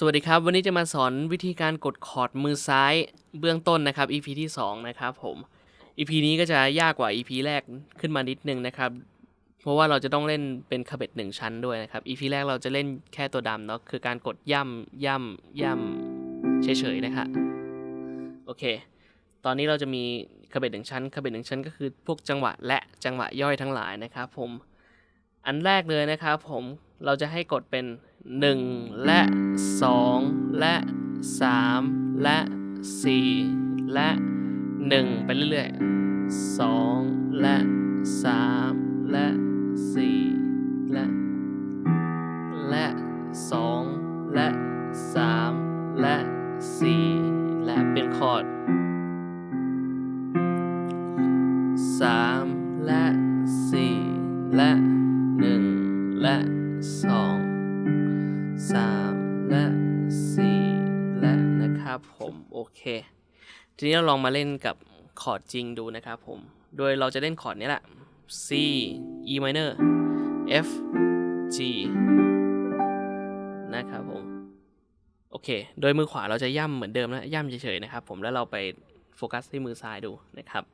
สวัสดีครับ วันนี้จะมาสอนวิธีการกดคอร์ดมือซ้ายเบื้องต้นนะครับ EP ที่ 2 นะครับผม EP นี้ก็จะยากกว่า EP แรกขึ้นมานิดนึงนะครับ เพราะว่าเราจะต้องเล่นเป็นคาเบ็ดหนึ่งชั้นด้วยนะครับ EP แรกเราจะเล่นแค่ตัวดำเนาะคือการกดย่ำย่ำย่ำเฉยๆนะครับโอเค ตอนนี้เราจะมีคาเบ็ดหนึ่งชั้นคาเบ็ดหนึ่งชั้นก็คือพวกจังหวะและจังหวะย่อยทั้งหลายนะครับผมอันแรกเลยนะครับผมเราจะให้กดเป็น 1 และ 2 และ 3 และ 4 และ 1 ไปเรื่อยๆ 2 และ 3 และ 4 และ และ 2 และ 3 และ 4 และเป็นคอร์ด นะครับผมโอเค ทีนี้เราลองมาเล่นกับคอร์ดจริงดูนะครับผม โดยเราจะเล่นคอร์ดนี้แหละ C E minor F G นะครับผม โอเค โดยมือขวาเราจะย่ำเหมือนเดิมนะ ย่ำเฉยๆนะครับผม แล้วเราไปโฟกัสที่มือซ้ายดูนะครับ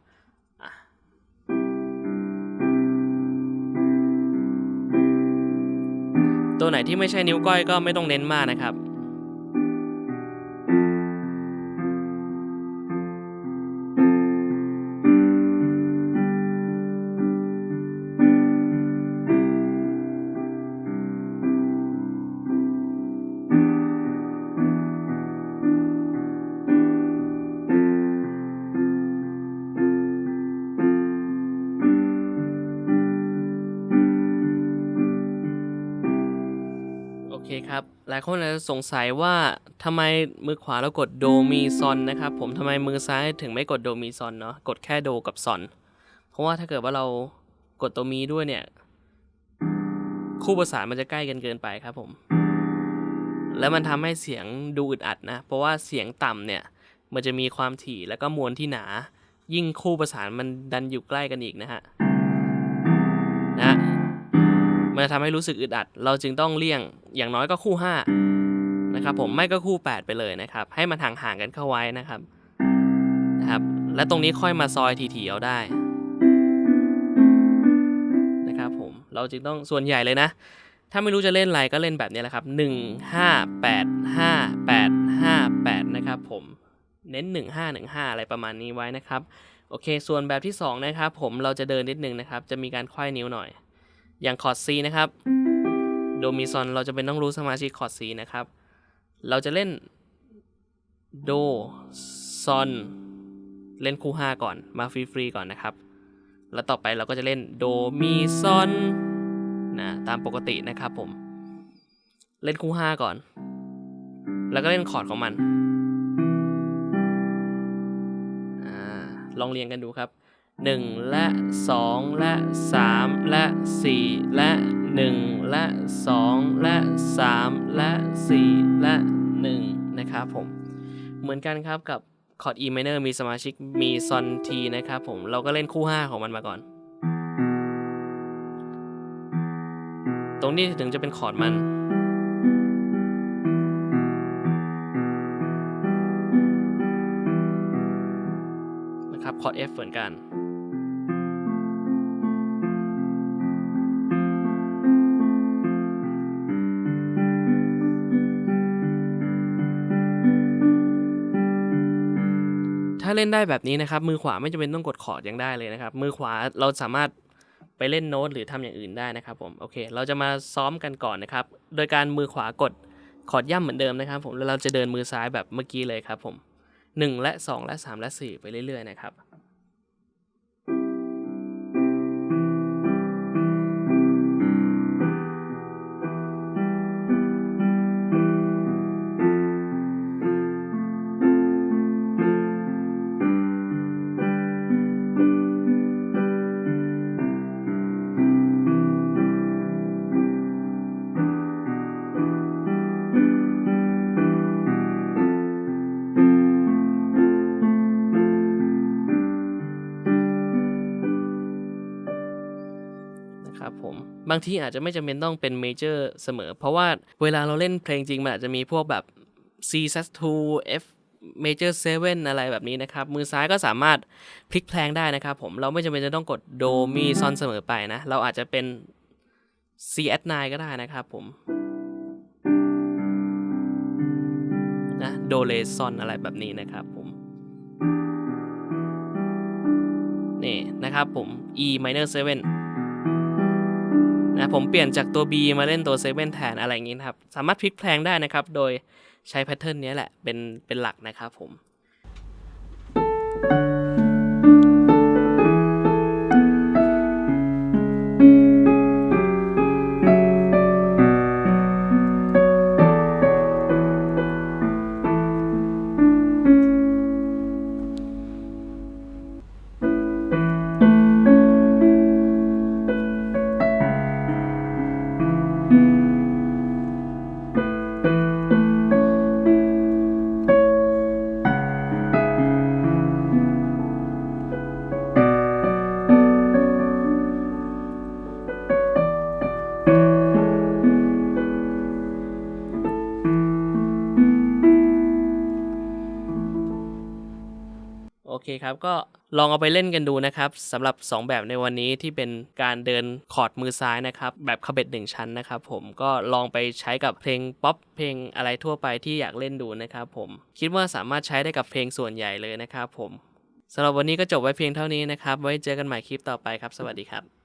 ตัวไหนที่ไม่ใช่นิ้วก้อยก็ไม่ต้องเน้นมากนะครับ เคครับ หลายคนอาจจะสงสัยว่าทำไมมือขวาเรากดโดมีซอนนะครับ ผมทำไมมือซ้ายถึงไม่กดโดมีซอนเนาะกดแค่โดกับซอน เพราะว่าถ้าเกิดว่าเรากดตัวมีด้วยเนี่ย คู่ประสานมันจะใกล้กันเกินไปครับผม แล้วมันทำให้เสียงดูอึดอัดนะ เพราะว่าเสียงต่ำเนี่ย มันจะมีความถี่แล้วก็มวลที่หนา ยิ่งคู่ประสานมันดันอยู่ใกล้กันอีกนะฮะ จะทำให้รู้สึกอึดอัด เราจึงต้องเลี่ยงอย่างน้อยก็คู่ 5 นะครับผมไม่ก็คู่ 8 ไปเลยนะครับ ให้มันห่างๆกันเข้าไว้นะครับนะครับ และตรงนี้ค่อยมาซอยทีๆเอาได้นะครับผมเราจึงต้องส่วนใหญ่เลยนะ ถ้าไม่รู้จะเล่นอะไรก็เล่นแบบนี้แหละครับ1 5 8 5 8 5 8นะครับผมเน้น 1 5 1 5 อะไรประมาณนี้ไว้นะครับ โอเค ส่วนแบบที่ 2 นะครับ ผมเราจะเดินนิดนึงนะครับ จะมีการควายนิ้วหน่อย อย่างคอร์ด C นะครับ โดมีซอนเราจะเป็นต้องรู้สมาชิกคอร์ด C นะครับ เราจะเล่นโดซอนเล่นคู่ 5 ก่อนมาฟรีๆก่อนนะครับ แล้วต่อไปเราก็จะเล่นโดมีซอนนะตามปกตินะครับผม เล่นคู่ 5 ก่อน แล้วก็เล่นคอร์ดของมันอลองเรียงกันดูครับ 1 และ 2 และ3และ 4 และ 1 และ 2 และ 3 และ 4 และ 1 นะครับผม เหมือนกันครับกับคอร์ด E minor มีสมาชิกมีซอนทีนะครับผมเราก็เล่นคู่ 5 ของมันมาก่อน ตรงนี้ถึงจะเป็นคอร์ดมันนะครับคอร์ด F เหมือนกัน ถ้าเล่นได้แบบนี้นะครับ มือขวาไม่จำเป็นต้องกดคอร์ดยังได้เลยนะครับ มือขวาเราสามารถไปเล่นโน้ตหรือทำอย่างอื่นได้นะครับผม โอเค เราจะมาซ้อมกันก่อนนะครับ โดยการมือขวากดคอร์ดย่ำเหมือนเดิมนะครับ ผม แล้วเราจะเดินมือซ้ายแบบเมื่อกี้เลยครับผม 1 และ 2 และ 3 และ 4 ไปเรื่อยๆนะครับ บางทีอาจจะไม่จำเป็นต้องเป็นเมเจอร์เสมอ เพราะว่าเวลาเราเล่นเพลงจริงมันอาจจะมีพวกแบบ C sus2 F major 7 อะไรแบบนี้นะครับ มือซ้ายก็สามารถพลิกแพลงได้นะครับผมเราไม่จำเป็นจะต้องกดโดมีซอนเสมอไปนะ เราอาจจะเป็น C at 9ก็ได้นะครับผมนะโดเลซอนอะไรแบบนี้นะครับผมนี่นะครับผม E minor 7 นะผมเปลี่ยนจากตัว B มาเล่นตัว7แทนอะไรอย่างนี้นะครับ สามารถพลิกแพลงได้นะครับ โดยใช้แพทเทิร์นนี้แหละเป็นเป็นหลักนะครับผม เคครับก็ลองเอาไปเล่นกันดูนะครับสำหรับ 2 แบบในวันนี้ที่เป็นการเดินคอร์ดมือซ้ายนะครับ แบบคาเบ็ดหนึ่งชั้นนะครับผมก็ลองไปใช้กับเพลงป๊อปเพลงอะไรทั่วไปที่อยากเล่นดูนะครับผมคิดว่าสามารถใช้ได้กับเพลงส่วนใหญ่เลยนะครับผมสำหรับวันนี้ก็จบไว้เพียงเท่านี้นะครับ ไว้เจอกันใหม่คลิปต่อไปครับ สวัสดีครับ